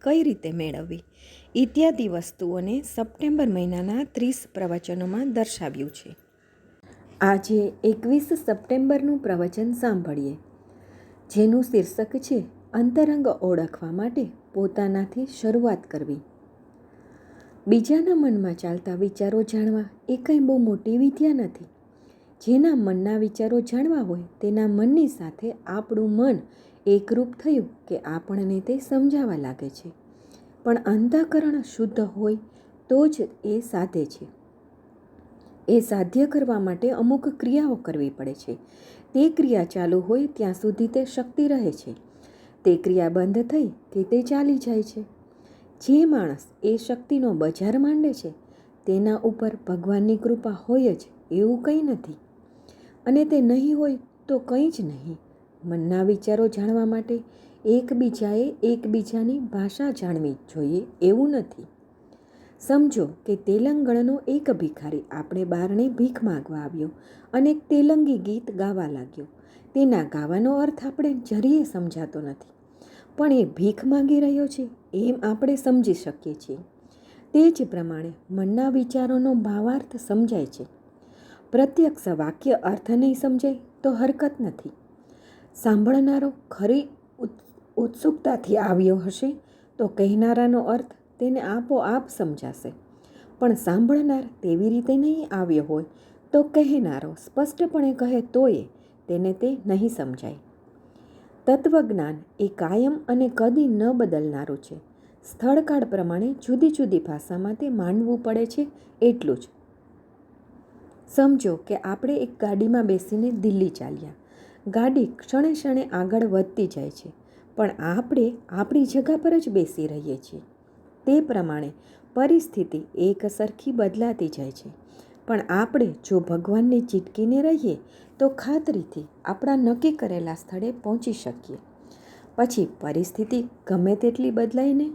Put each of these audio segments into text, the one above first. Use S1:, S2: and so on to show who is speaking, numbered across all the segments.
S1: કઈ રીતે મેળવવી? ઇત્યાદિ વસ્તુઓને સપ્ટેમ્બર મહિનાના ત્રીસ પ્રવચનોમાં દર્શાવ્યું છે. આજે એકવીસ સપ્ટેમ્બરનું પ્રવચન સાંભળીએ. જેનું શીર્ષક છે, અંતરંગ ઓળખવા માટે પોતાનાથી શરૂઆત કરવી. બીજાના મનમાં ચાલતા વિચારો જાણવા એ કંઈ બહુ મોટી વિદ્યા નથી. જેના મનના વિચારો જાણવા હોય તેના મનની સાથે આપણું મન એકરૂપ થયું કે આપણને તે સમજાવા લાગે છે. પણ અંતઃકરણ શુદ્ધ હોય તો જ એ સાધે છે. એ સાધ્ય કરવા માટે અમુક ક્રિયાઓ કરવી પડે છે. તે ક્રિયા ચાલુ હોય ત્યાં સુધી તે શક્તિ રહે છે. તે ક્રિયા બંધ થઈ કે તે ચાલી જાય છે. જે માણસ એ શક્તિનો બજાર માંડે છે, તેના ઉપર ભગવાનની કૃપા હોય જ એવું કંઈ નથી. અને તે નહીં હોય તો કંઈ જ નહીં. મનના વિચારો જાણવા માટે એકબીજાએ એકબીજાની ભાષા જાણવી જોઈએ એવું નથી. સમજો કે તેલંગણનો એક ભિખારી આપણે બારણે ભીખ માગવા આવ્યો અને તેલંગી ગીત ગાવા લાગ્યો. તેના ગાવાનો અર્થ આપણે જરીએ સમજાતો નથી. પણ એ ભીખ માંગી રહ્યો છે એમ આપણે સમજી શકીએ છીએ. તે જ પ્રમાણે મનના વિચારોનો ભાવાર્થ સમજાય છે. પ્રત્યક્ષ વાક્ય અર્થ નહીં સમજાય તો હરકત નથી. સાંભળનારો ખરી ઉત્સુકતાથી આવ્યો હશે તો કહેનારાનો અર્થ તેને આપોઆપ સમજાશે. પણ સાંભળનાર તેવી રીતે નહીં આવ્યો હોય તો કહેનારો સ્પષ્ટપણે કહે તોય તેને તે નહીં સમજાય. તત્વજ્ઞાન એ કાયમ અને કદી ન બદલનારું છે. સ્થળકાળ પ્રમાણે જુદી જુદી ભાષામાં તે માનવું પડે છે એટલું જ. સમજો કે આપણે એક ગાડીમાં બેસીને દિલ્હી ચાલ્યા. ગાડી ક્ષણે ક્ષણે આગળ વધતી જાય છે, પણ આપણે આપણી જગા પર જ બેસી રહીએ છીએ. તે પ્રમાણે પરિસ્થિતિ એક સરખી બદલાતી જાય છે. પણ આપણે જો ભગવાનને ચીટકીને રહીએ, તો ખાતરીથી આપણા નક્કી કરેલા સ્થળે પહોંચી શકીએ. પછી પરિસ્થિતિ ગમે તેટલી બદલાય ને?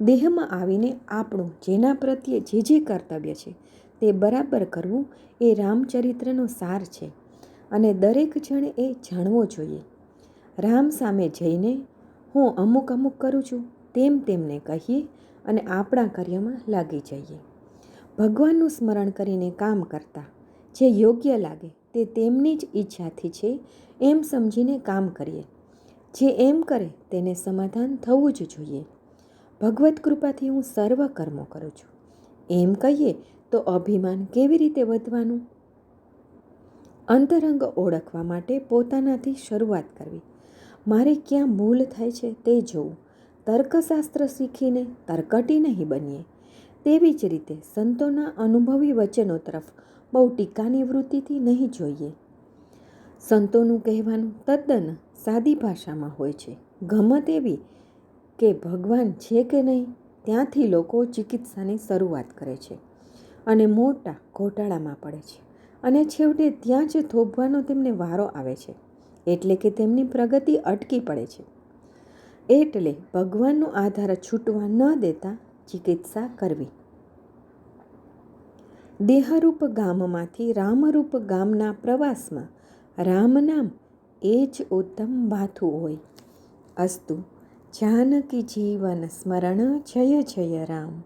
S1: દેહમાં આવીને આપણું જેના પ્રત્યે જે જે કર્તવ્ય છે, તે બરાબર કરવું એ રામચરિત્રનો સાર છે. અને દરેક જણે એ જાણવો જોઈએ. રામ સામે જઈને, હું અમુક અમુક કરું છું, તેમ તેમને કહીએ અને આપણા કાર્યમાં લાગી જઈએ. ભગવાનનું સ્મરણ કરીને કામ કરતા, જે યોગ્ય લાગે તે તેમની જ ઈચ્છાથી છે, એમ સમજીને કામ કરીએ. જે એમ કરે તેને સમાધાન થવું જ જોઈએ. ભગવત કૃપાથી હું સર્વ કર્મો કરું છું. એમ કહીએ તો અભિમાન કેવી રીતે વધવાનું? અંતરંગ ઓળખવા માટે પોતાનાથી શરૂઆત કરવી. મારે ક્યાં ભૂલ થાય છે તે જોવું. તર્કશાસ્ત્ર શીખીને તર્કટી નહીં બનીએ. તેવી જ રીતે સંતોના અનુભવી વચનો તરફ બહુ ટીકાની વૃત્તિથી નહીં જોઈએ. સંતોનું કહેવાનું તદ્દન સાદી ભાષામાં હોય છે. ગમત એવી કે ભગવાન છે કે નહીં ત્યાંથી લોકો ચિકિત્સાની શરૂઆત કરે છે અને મોટા ઘોટાળામાં પડે છે. અને છેવટે ત્યાં જ થોભવાનો તેમને વારો આવે છે, એટલે કે તેમની પ્રગતિ અટકી પડે છે. એટલે ભગવાનનો આધાર છૂટવા ન દેતા ચિકિત્સા કરવી. દેહરૂપ ગામમાંથી રામરૂપ ગામના પ્રવાસમાં રામ નામ એ જ ઉત્તમ ભાથું હોય. અસ્તુ, જાનકી જીવન સ્મરણ, જય જય રામ.